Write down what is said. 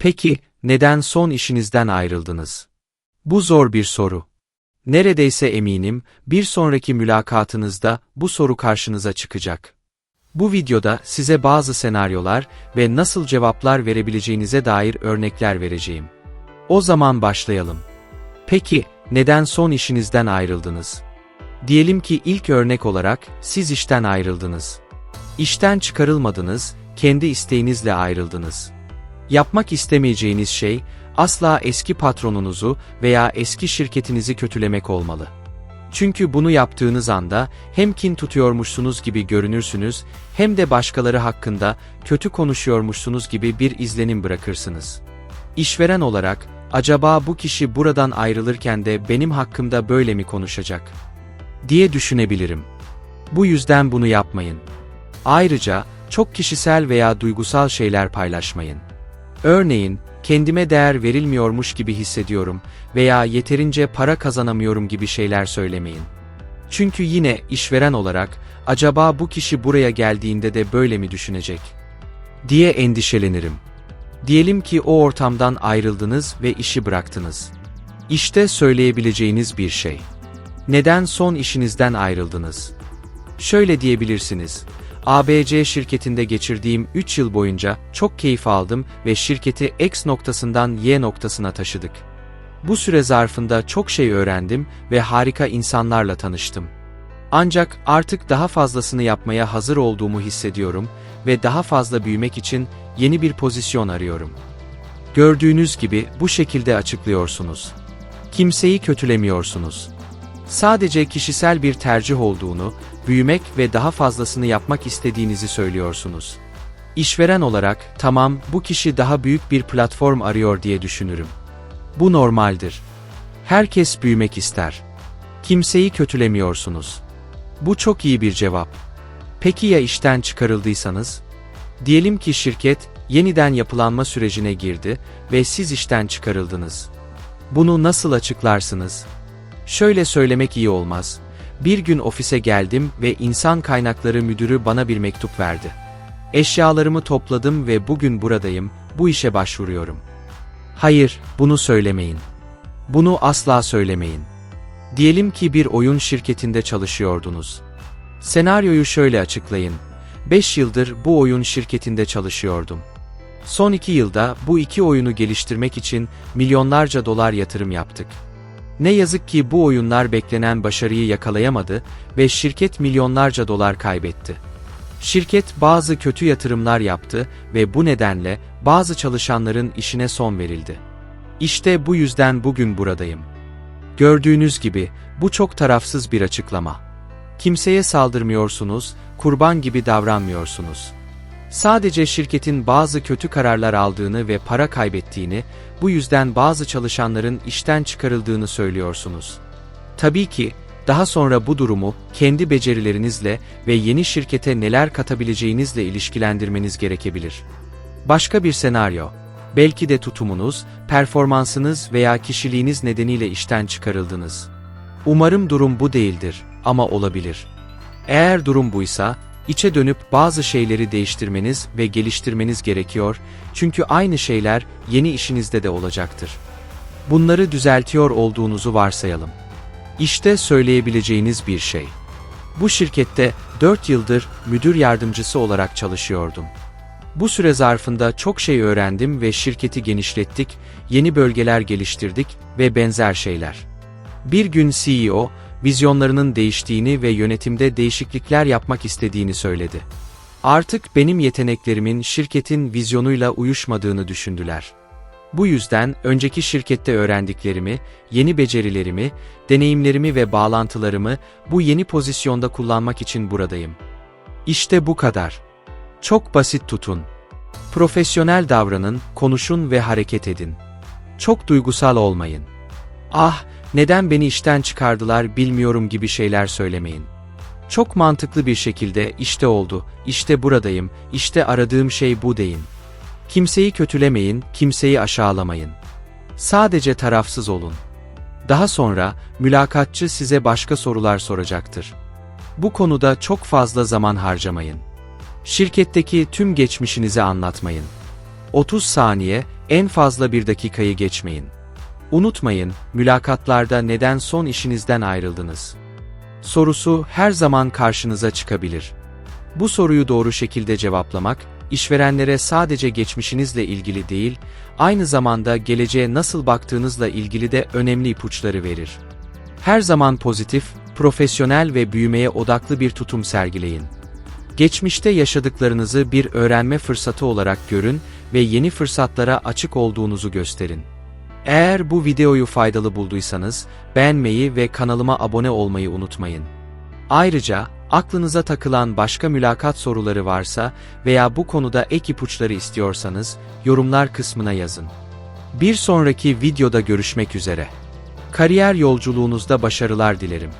Peki, neden son işinizden ayrıldınız? Bu zor bir soru. Neredeyse eminim, bir sonraki mülakatınızda bu soru karşınıza çıkacak. Bu videoda size bazı senaryolar ve nasıl cevaplar verebileceğinize dair örnekler vereceğim. O zaman başlayalım. Peki, neden son işinizden ayrıldınız? Diyelim ki ilk örnek olarak siz işten ayrıldınız. İşten çıkarılmadınız, kendi isteğinizle ayrıldınız. Yapmak istemeyeceğiniz şey, asla eski patronunuzu veya eski şirketinizi kötülemek olmalı. Çünkü bunu yaptığınız anda hem kin tutuyormuşsunuz gibi görünürsünüz hem de başkaları hakkında kötü konuşuyormuşsunuz gibi bir izlenim bırakırsınız. İşveren olarak, acaba bu kişi buradan ayrılırken de benim hakkımda böyle mi konuşacak? diye düşünebilirim. Bu yüzden bunu yapmayın. Ayrıca, çok kişisel veya duygusal şeyler paylaşmayın. Örneğin, kendime değer verilmiyormuş gibi hissediyorum veya yeterince para kazanamıyorum gibi şeyler söylemeyin. Çünkü yine işveren olarak, acaba bu kişi buraya geldiğinde de böyle mi düşünecek? diye endişelenirim. Diyelim ki o ortamdan ayrıldınız ve işi bıraktınız. İşte söyleyebileceğiniz bir şey. Neden son işinizden ayrıldınız? Şöyle diyebilirsiniz. ABC şirketinde geçirdiğim 3 yıl boyunca çok keyif aldım ve şirketi X noktasından Y noktasına taşıdık. Bu süre zarfında çok şey öğrendim ve harika insanlarla tanıştım. Ancak artık daha fazlasını yapmaya hazır olduğumu hissediyorum ve daha fazla büyümek için yeni bir pozisyon arıyorum. Gördüğünüz gibi bu şekilde açıklıyorsunuz. Kimseyi kötülemiyorsunuz. Sadece kişisel bir tercih olduğunu, büyümek ve daha fazlasını yapmak istediğinizi söylüyorsunuz. İşveren olarak, tamam bu kişi daha büyük bir platform arıyor diye düşünürüm. Bu normaldir. Herkes büyümek ister. Kimseyi kötülemiyorsunuz. Bu çok iyi bir cevap. Peki ya işten çıkarıldıysanız? Diyelim ki şirket yeniden yapılanma sürecine girdi ve siz işten çıkarıldınız. Bunu nasıl açıklarsınız? Şöyle söylemek iyi olmaz. Bir gün ofise geldim ve insan kaynakları müdürü bana bir mektup verdi. Eşyalarımı topladım ve bugün buradayım, bu işe başvuruyorum. Hayır, bunu söylemeyin. Bunu asla söylemeyin. Diyelim ki bir oyun şirketinde çalışıyordunuz. Senaryoyu şöyle açıklayın. 5 yıldır bu oyun şirketinde çalışıyordum. Son 2 yılda bu iki oyunu geliştirmek için milyonlarca dolar yatırım yaptık. Ne yazık ki bu oyunlar beklenen başarıyı yakalayamadı ve şirket milyonlarca dolar kaybetti. Şirket bazı kötü yatırımlar yaptı ve bu nedenle bazı çalışanların işine son verildi. İşte bu yüzden bugün buradayım. Gördüğünüz gibi bu çok tarafsız bir açıklama. Kimseye saldırmıyorsunuz, kurban gibi davranmıyorsunuz. Sadece şirketin bazı kötü kararlar aldığını ve para kaybettiğini, bu yüzden bazı çalışanların işten çıkarıldığını söylüyorsunuz. Tabii ki, daha sonra bu durumu kendi becerilerinizle ve yeni şirkete neler katabileceğinizle ilişkilendirmeniz gerekebilir. Başka bir senaryo, belki de tutumunuz, performansınız veya kişiliğiniz nedeniyle işten çıkarıldınız. Umarım durum bu değildir ama olabilir. Eğer durum buysa, içe dönüp bazı şeyleri değiştirmeniz ve geliştirmeniz gerekiyor çünkü aynı şeyler yeni işinizde de olacaktır. Bunları düzeltiyor olduğunuzu varsayalım. İşte söyleyebileceğiniz bir şey. Bu şirkette 4 yıldır müdür yardımcısı olarak çalışıyordum. Bu süre zarfında çok şey öğrendim ve şirketi genişlettik, yeni bölgeler geliştirdik ve benzer şeyler. Bir gün CEO, vizyonlarının değiştiğini ve yönetimde değişiklikler yapmak istediğini söyledi. Artık benim yeteneklerimin şirketin vizyonuyla uyuşmadığını düşündüler. Bu yüzden önceki şirkette öğrendiklerimi, yeni becerilerimi, deneyimlerimi ve bağlantılarımı bu yeni pozisyonda kullanmak için buradayım. İşte bu kadar. Çok basit tutun. Profesyonel davranın, konuşun ve hareket edin. Çok duygusal olmayın. Ah, neden beni işten çıkardılar bilmiyorum gibi şeyler söylemeyin. Çok mantıklı bir şekilde işte oldu, işte buradayım, işte aradığım şey bu deyin. Kimseyi kötülemeyin, kimseyi aşağılamayın. Sadece tarafsız olun. Daha sonra mülakatçı size başka sorular soracaktır. Bu konuda çok fazla zaman harcamayın. Şirketteki tüm geçmişinizi anlatmayın. 30 saniye, En fazla bir dakikayı geçmeyin. Unutmayın, mülakatlarda neden son işinizden ayrıldınız? Sorusu her zaman karşınıza çıkabilir. Bu soruyu doğru şekilde cevaplamak, işverenlere sadece geçmişinizle ilgili değil, aynı zamanda geleceğe nasıl baktığınızla ilgili de önemli ipuçları verir. Her zaman pozitif, profesyonel ve büyümeye odaklı bir tutum sergileyin. Geçmişte yaşadıklarınızı bir öğrenme fırsatı olarak görün ve yeni fırsatlara açık olduğunuzu gösterin. Eğer bu videoyu faydalı bulduysanız, beğenmeyi ve kanalıma abone olmayı unutmayın. Ayrıca, aklınıza takılan başka mülakat soruları varsa veya bu konuda ek ipuçları istiyorsanız, yorumlar kısmına yazın. Bir sonraki videoda görüşmek üzere. Kariyer yolculuğunuzda başarılar dilerim.